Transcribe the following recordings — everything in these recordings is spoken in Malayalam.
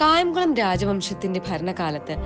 കായംകുളം രാജവംശത്തിന്റെ ഭരണകാലത്ത്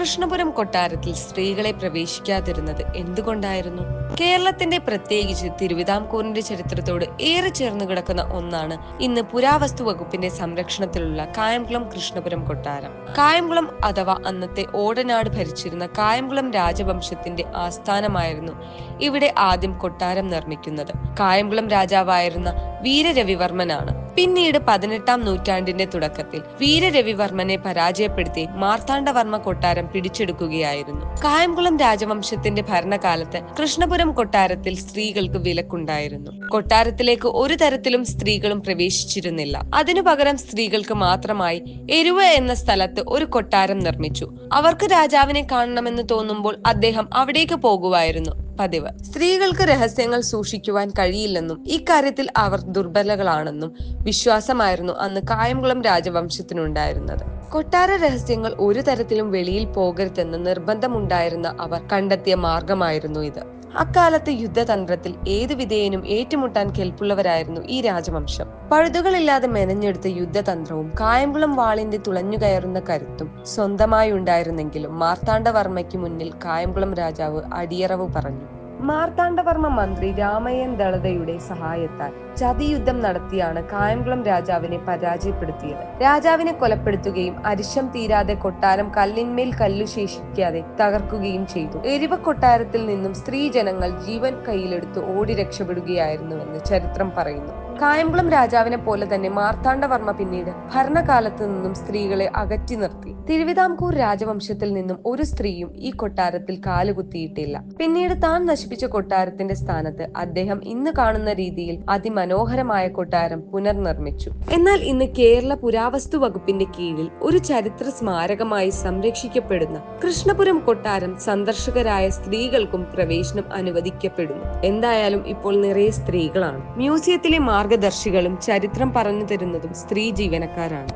കൃഷ്ണപുരം കൊട്ടാരത്തിൽ സ്ത്രീകളെ പ്രവേശിക്കാതിരുന്നത് എന്തുകൊണ്ടായിരുന്നു? കേരളത്തിന്റെ പ്രത്യേകിച്ച് തിരുവിതാംകൂറിന്റെ ചരിത്രത്തോട് ഏറെ ചേർന്ന് കിടക്കുന്ന ഒന്നാണ് ഇന്ന് പുരാവസ്തു വകുപ്പിന്റെ സംരക്ഷണത്തിലുള്ള കായംകുളം കൃഷ്ണപുരം കൊട്ടാരം. കായംകുളം അഥവാ അന്നത്തെ ഓടനാട് ഭരിച്ചിരുന്ന കായംകുളം രാജവംശത്തിന്റെ ആസ്ഥാനമായിരുന്നു ഇവിടെ ആദ്യം കൊട്ടാരം നിർമ്മിക്കുന്നത്. കായംകുളം രാജാവായിരുന്ന വീരരവിവർമ്മനാണ്. പിന്നീട് പതിനെട്ടാം നൂറ്റാണ്ടിന്റെ തുടക്കത്തിൽ വീരരവിവർമ്മനെ പരാജയപ്പെടുത്തി മാർത്താണ്ഡവർമ്മ കൊട്ടാരം പിടിച്ചെടുക്കുകയായിരുന്നു. കായംകുളം രാജവംശത്തിന്റെ ഭരണകാലത്ത് കൃഷ്ണപുരം കൊട്ടാരത്തിൽ സ്ത്രീകൾക്ക് വിലക്കുണ്ടായിരുന്നു. കൊട്ടാരത്തിലേക്ക് ഒരു തരത്തിലും സ്ത്രീകളും പ്രവേശിച്ചിരുന്നില്ല. അതിനു പകരം സ്ത്രീകൾക്ക് മാത്രമായി എരുവ എന്ന സ്ഥലത്ത് ഒരു കൊട്ടാരം നിർമ്മിച്ചു. അവർക്ക് രാജാവിനെ കാണണമെന്ന് തോന്നുമ്പോൾ അദ്ദേഹം അവിടേക്ക് പോകുമായിരുന്നു. പതിവ്. സ്ത്രീകൾക്ക് രഹസ്യങ്ങൾ സൂക്ഷിക്കുവാൻ കഴിയില്ലെന്നും ഇക്കാര്യത്തിൽ അവർ ദുർബലകളാണെന്നും വിശ്വാസമായിരുന്നു അന്ന് കായംകുളം രാജവംശത്തിനുണ്ടായിരുന്നത്. കൊട്ടാര രഹസ്യങ്ങൾ ഒരു തരത്തിലും വെളിയിൽ പോകരുതെന്ന് നിർബന്ധമുണ്ടായിരുന്ന അവർ കണ്ടെത്തിയ മാർഗമായിരുന്നു ഇത്. അക്കാലത്ത് യുദ്ധതന്ത്രത്തിൽ ഏതു വിധേയനും ഏറ്റുമുട്ടാൻ കെൽപ്പുള്ളവരായിരുന്നു ഈ രാജവംശം. പഴുതുകളില്ലാതെ മെനഞ്ഞെടുത്ത യുദ്ധതന്ത്രവും കായംകുളം വാളിന്റെ തുളഞ്ഞുകയറുന്ന കരുത്തും സ്വന്തമായി ഉണ്ടായിരുന്നെങ്കിലും മാർത്താണ്ഡവർമ്മയ്ക്ക് മുന്നിൽ കായംകുളം രാജാവ് അടിയറവ് പറഞ്ഞു. മാർത്താണ്ഡവർമ്മ മന്ത്രി രാമയ്യൻ ദളതയുടെ സഹായത്താൽ ചതിയുദ്ധം നടത്തിയാണ് കായംകുളം രാജാവിനെ പരാജയപ്പെടുത്തിയത്. രാജാവിനെ കൊലപ്പെടുത്തുകയും അരിശം തീരാതെ കൊട്ടാരം കല്ലിന്മേൽ കല്ലു ശേഷിക്കാതെ തകർക്കുകയും ചെയ്തു. എരിവ കൊട്ടാരത്തിൽ നിന്നും സ്ത്രീ ജനങ്ങൾ ജീവൻ കയ്യിലെടുത്ത് ഓടി രക്ഷപ്പെടുകയായിരുന്നുവെന്ന് ചരിത്രം പറയുന്നു. കായംകുളം രാജാവിനെ പോലെ തന്നെ മാർത്താണ്ഡവർമ്മ പിന്നീട് ഭരണകാലത്ത് നിന്നും സ്ത്രീകളെ അകറ്റി നിർത്തി. തിരുവിതാംകൂർ രാജവംശത്തിൽ നിന്നും ഒരു സ്ത്രീയും ഈ കൊട്ടാരത്തിൽ കാലുകുത്തിയിട്ടില്ല. പിന്നീട് താൻ നശിപ്പിച്ച കൊട്ടാരത്തിന്റെ സ്ഥാനത്ത് അദ്ദേഹം ഇന്ന് കാണുന്ന രീതിയിൽ അതിമനോഹരമായ കൊട്ടാരം പുനർനിർമ്മിച്ചു. എന്നാൽ ഇന്ന് കേരള പുരാവസ്തു വകുപ്പിന്റെ കീഴിൽ ഒരു ചരിത്ര സ്മാരകമായി സംരക്ഷിക്കപ്പെടുന്ന കൃഷ്ണപുരം കൊട്ടാരം സന്ദർശകരായ സ്ത്രീകൾക്കും പ്രവേശനം അനുവദിക്കപ്പെടുന്നു. എന്തായാലും ഇപ്പോൾ നിറയെ സ്ത്രീകളാണ്. മ്യൂസിയത്തിലെ മാർഗദർശികളും ചരിത്രം പറഞ്ഞു തരുന്നതും സ്ത്രീ ജീവനക്കാരാണ്.